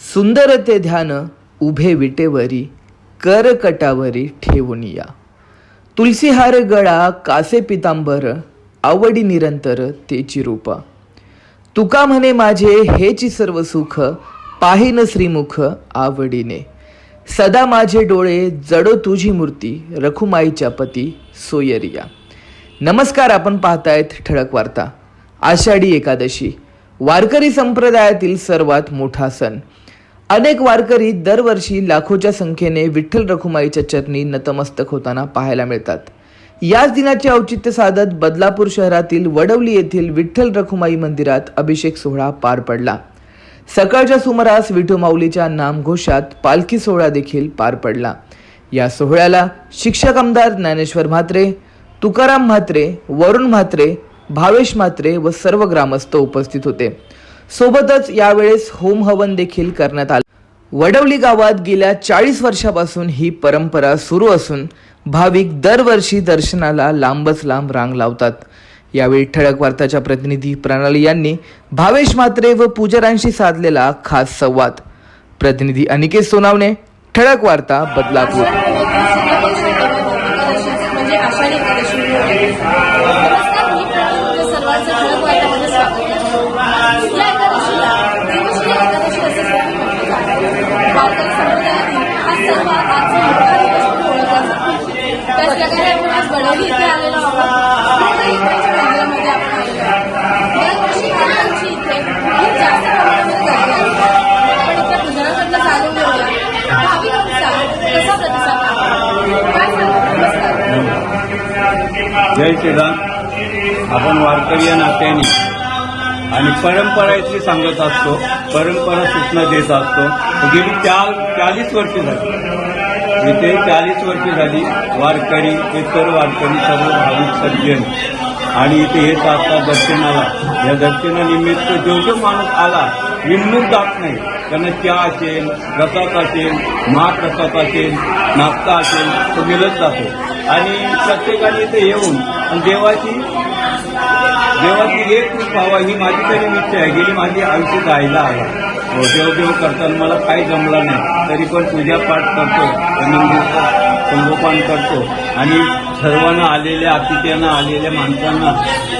सुंदर ते ध्यान उभे विटेवरी कर कटावरी ठेवून या. तुलसीहार गळा कासे पितांबर आवडी निरंतर तेची रूपा. तुका म्हणे माझे हेची सर्व सुख पाहिन श्रीमुख आवडीने. सदा माझे डोळे जडो तुझी मूर्ती रखुमाईच्या पती सोयरिया. नमस्कार आपण पाहतायत ठळक वार्ता. आषाढी एकादशी. वारकरी संप्रदायातील सर्वात मोठा सण. अनेक वारकरी दरवर्षी लाखोच्या संख्येने विठ्ठल रखुमाईच्या चरणी नतमस्तक होताना पाहायला मिळतात. याच दिनाचे औचित्य साधत बदलापूर शहरातील वडवली येथील विठ्ठल रखुमाई मंदिरात अभिषेक सोहळा पार पडला. सकाळच्या सुमारास विठू माऊलीच्या नामघोषात पालखी सोहळा देखील पार पडला. या सोहळ्याला शिक्षक आमदार ज्ञानेश्वर म्हात्रे तुकाराम म्हात्रे वरुण म्हात्रे भावेश म्हात्रे व सर्व ग्रामस्थ उपस्थित होते. सोबतच यावेळेस होम हवन देखील करण्यात आलं. वडवली गावात गेल्या चाळीस वर्षापासून ही परंपरा सुरू असून भाविक दरवर्षी दर्शनाला लांबच लांब रांग लावतात. यावेळी ठळक वार्ताच्या प्रतिनिधी प्रणाली यांनी भावेश म्हात्रे व पुजाऱ्यांशी साधलेला खास संवाद. प्रतिनिधी अनिकेत सोनावणे ठळक वार्ता बदलापूर म्हणजे आषाढी एकादशी नमस्कार मी प्रणाली सर्वांचं ठळक वार्तामध्ये स्वागत करते या एकादशीला देवश्री एकादशी असे देखील म्हटले हा आजचा मोठा दिवस ओळखला जातो त्याच प्रकारे आपण आज बडोली इथे आलेलो आहोत आपण आलेलो आहोत दरवर्षी इथे खूप जास्त प्रमाणामध्ये गर्दी असते आपण घेऊया भाविकांचा कसा प्रतिसाद काय सांगू जय श्रीराम. आपण वारकरी या नात्याने आणि परंपरा इथली सांगत असतो. परंपरा सूचना देत असतो. गेली चार चाळीस वर्ष झाली. इथे चाळीस वर्ष झाली वारकरी इतर वारकरी सर्व भाविक सज्जन. आणि इथे येत असतात दर्शनाला. या दर्शनानिमित्त जो जो माणूस आला विमून जात नाही. त्यांना चहा असेल रसात असेल महाप्रसाद असेल नाश्ता असेल तो मिळत जातो. आणि प्रत्येकाने इथे येऊन आणि देवाची देवाची एक रूप व्हावा ही माझी तरी इच्छा आहे. गेली माझी आयुष्य जायला आला हो, देवदेव देव देव करताना मला काही जमला नाही. तरी पण पूजा पाठ करतो. संगोपन करतो. आणि सर्वांना आलेल्या अतिथ्यांना आलेल्या माणसांना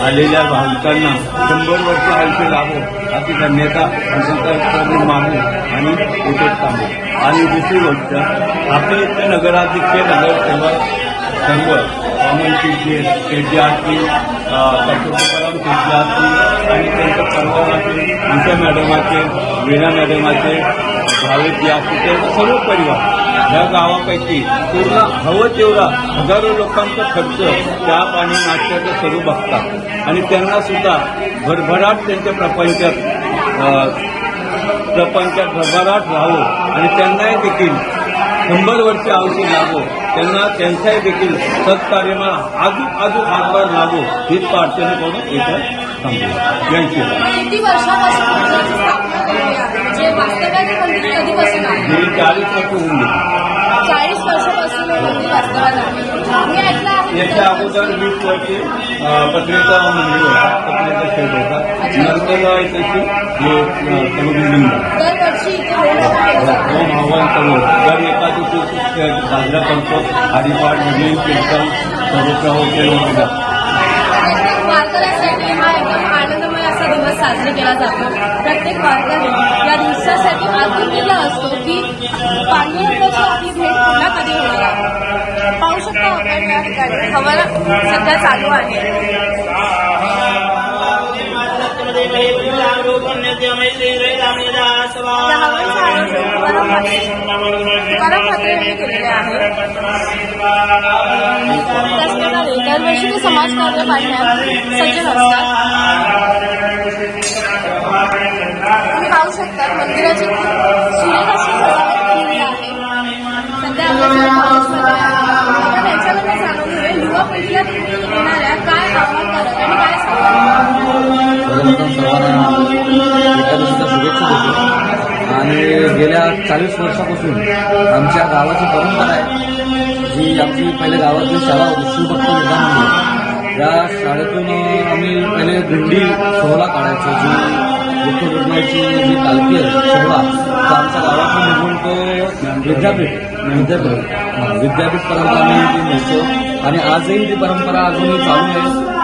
आलेल्या भाविकांना शंभर वर्ष आयुष्य लाभो. अशी धन्यता. अंतकरणी मानू आणि इथेच आणि दुसरी गोष्ट आपले इथले नगराध्यक्ष नगरसेवक सर्व वामन शिंदे शेट्टी असतील कस्तुरबाराम शेट्टी असतील आणि त्यांच्या परिवार उषा मॅडमाचे वीणा मॅडमाचे असेल भावेश असतील सर्व परिवार. ह्या गावापैकी पूर्ण हवं तेवढा हजारो लोकांचा खर्च त्या पाणी नाट्याचं सर्व बघतात. आणि त्यांना सुद्धा भरभराट त्यांच्या प्रपंचात प्रपंचात भरभराट राहावं आणि त्यांनाही देखील शंभर वर्ष आयुष्य लाभो त्यांना त्यांचाही देखील सत्कार्यमा अजून अजून हातभार लागो. हीच प्रार्थना करून इथं थांबू आहे? गेली चाळीस वर्ष होऊन गेली. मी याच्या अगोदर वीस वर्षे अं, पत्रिका मंदिर होता. पत्रिका शेड होता. नंतर त्याची अं, सर्व बिल्डिंग झाली. एका दिवशी साजरा करतो हरिपाठ नवीन कीर्तन सर्वत्र होते वगैरे हा एकदम आनंदमय असा दिवस साजरा केला जातो प्रत्येक वारकरी या दिवसासाठी आतुरतेला असतो की पांडुरंगाची आपली भेट पुन्हा कधी होणार पाहू शकता आपण या ठिकाणी सध्या चालू आहे या हवनचं आयोजन तुकाराम त्याचप्रकारे दरवर्षी ते समाजकार्य पाडण्यात सज्ज असतात तुम्ही पाहू शकतात मंदिराची खूप सुरेख अशी सजावट केलेली आहे. सध्या वर्षापासून आमच्या गावाची परंपरा आहे जी आमची पहिले गावातली शाळा होती शिवभक्त विधान मंदिर शाळेतून आम्ही पहिले दिंडी सोहळा काढायचो जी विठ्ठल रुक्माईची जी पालखी आहे सोहळा तो विद्यापीठ विद्यापीठ विद्यापीठपर्यंत आम्ही ती नेतो आणि आजही ती परंपरा अजूनही चालू आहे.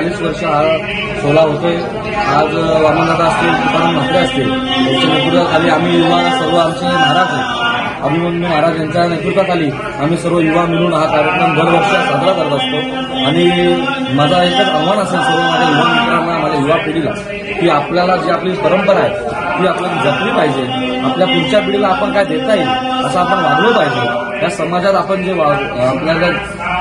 चाळीस वर्ष हा सोहळा होतोय. आज वामनदादा असतील तुकाराम म्हात्रे असतील त्यांच्या नेतृत्वाखाली आम्ही युवा सर्व आमचे महाराज अभिमन्यू महाराज यांच्या नेतृत्वाखाली आम्ही सर्व युवा मिळून हा कार्यक्रम दरवर्षी साजरा करत असतो. आणि माझा एकच आव्हान असेल सर्व माझ्या युवा मित्रांना माझ्या युवा पिढीला की आपल्याला जी आपली परंपरा आहे ती आपल्याला जपली पाहिजे. आपल्या पुढच्या पिढीला आपण काय देता येईल असं आपण वागलो पाहिजे. या समाजात आपण जे वा- आपल्याला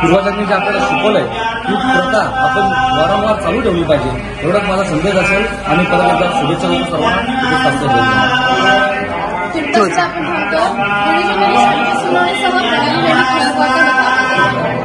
पूर्वजांनी जे आपल्याला शिकवलंय ती प्रथा आपण वारंवार चालू ठेवली पाहिजे. एवढाच माझा संदेश असेल आणि परत एकदा शुभेच्छा सर्वांना आपण